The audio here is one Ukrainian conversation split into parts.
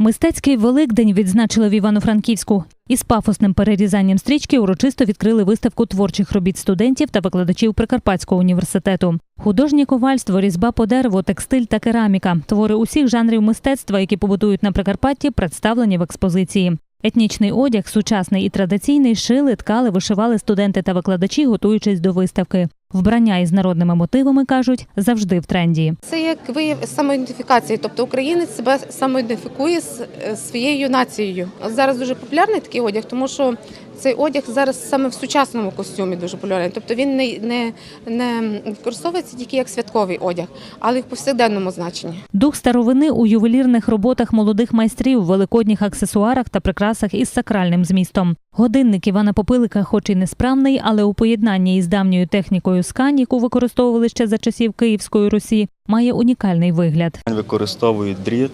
Мистецький Великдень відзначили в Івано-Франківську. Із пафосним перерізанням стрічки урочисто відкрили виставку творчих робіт студентів та викладачів Прикарпатського університету. Художнє ковальство, різьба по дереву, текстиль та кераміка твори усіх жанрів мистецтва, які побутують на Прикарпатті, представлені в експозиції. Етнічний одяг, сучасний і традиційний, шили, ткали, вишивали студенти та викладачі, готуючись до виставки. Вбрання із народними мотивами кажуть завжди в тренді. Це як вияв самоідентифікації, тобто українець себе самоідентифікує з е, своєю нацією. Зараз дуже популярний такий одяг, тому що цей одяг зараз саме в сучасному костюмі дуже популярний. Тобто він не, не, не використовується тільки як святковий одяг, але й в повсякденному значенні. Дух старовини у ювелірних роботах молодих майстрів, великодніх аксесуарах та прикрасах із сакральним змістом. Годинник Івана Попилика, хоч і несправний, але у поєднанні із давньою технікою скань, яку використовували ще за часів Київської Русі, має унікальний вигляд. Використовують дріт,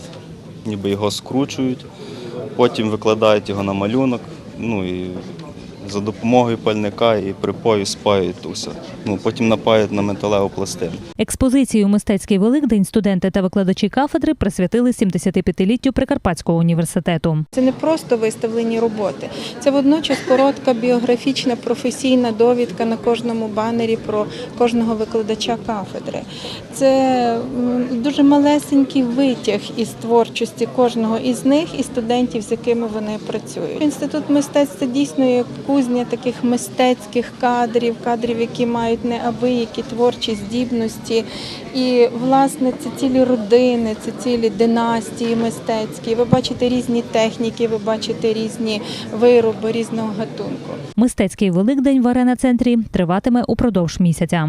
ніби його скручують, потім викладають його на малюнок, ну і за допомогою пальника і припою спаюють то все. Ну, потім напають на металеву пластину. Експозицію Мистецький Великдень студенти та викладачі кафедри присвятили 75-літтю Прикарпатського університету. Це не просто виставлені роботи, це водночас коротка біографічна професійна довідка на кожному банері про кожного викладача кафедри. Це дуже малесенький витяг із творчості кожного із них і студентів, з якими вони працюють. Інститут мистецтв це дійсно є кузня таких мистецьких кадрів, кадрів, які мають неабиякі творчі здібності. І власне це цілі родини, це цілі династії мистецькі. Ви бачите різні техніки, ви бачите різні вироби різного гатунку. Мистецький Великдень в арена центрі триватиме упродовж місяця.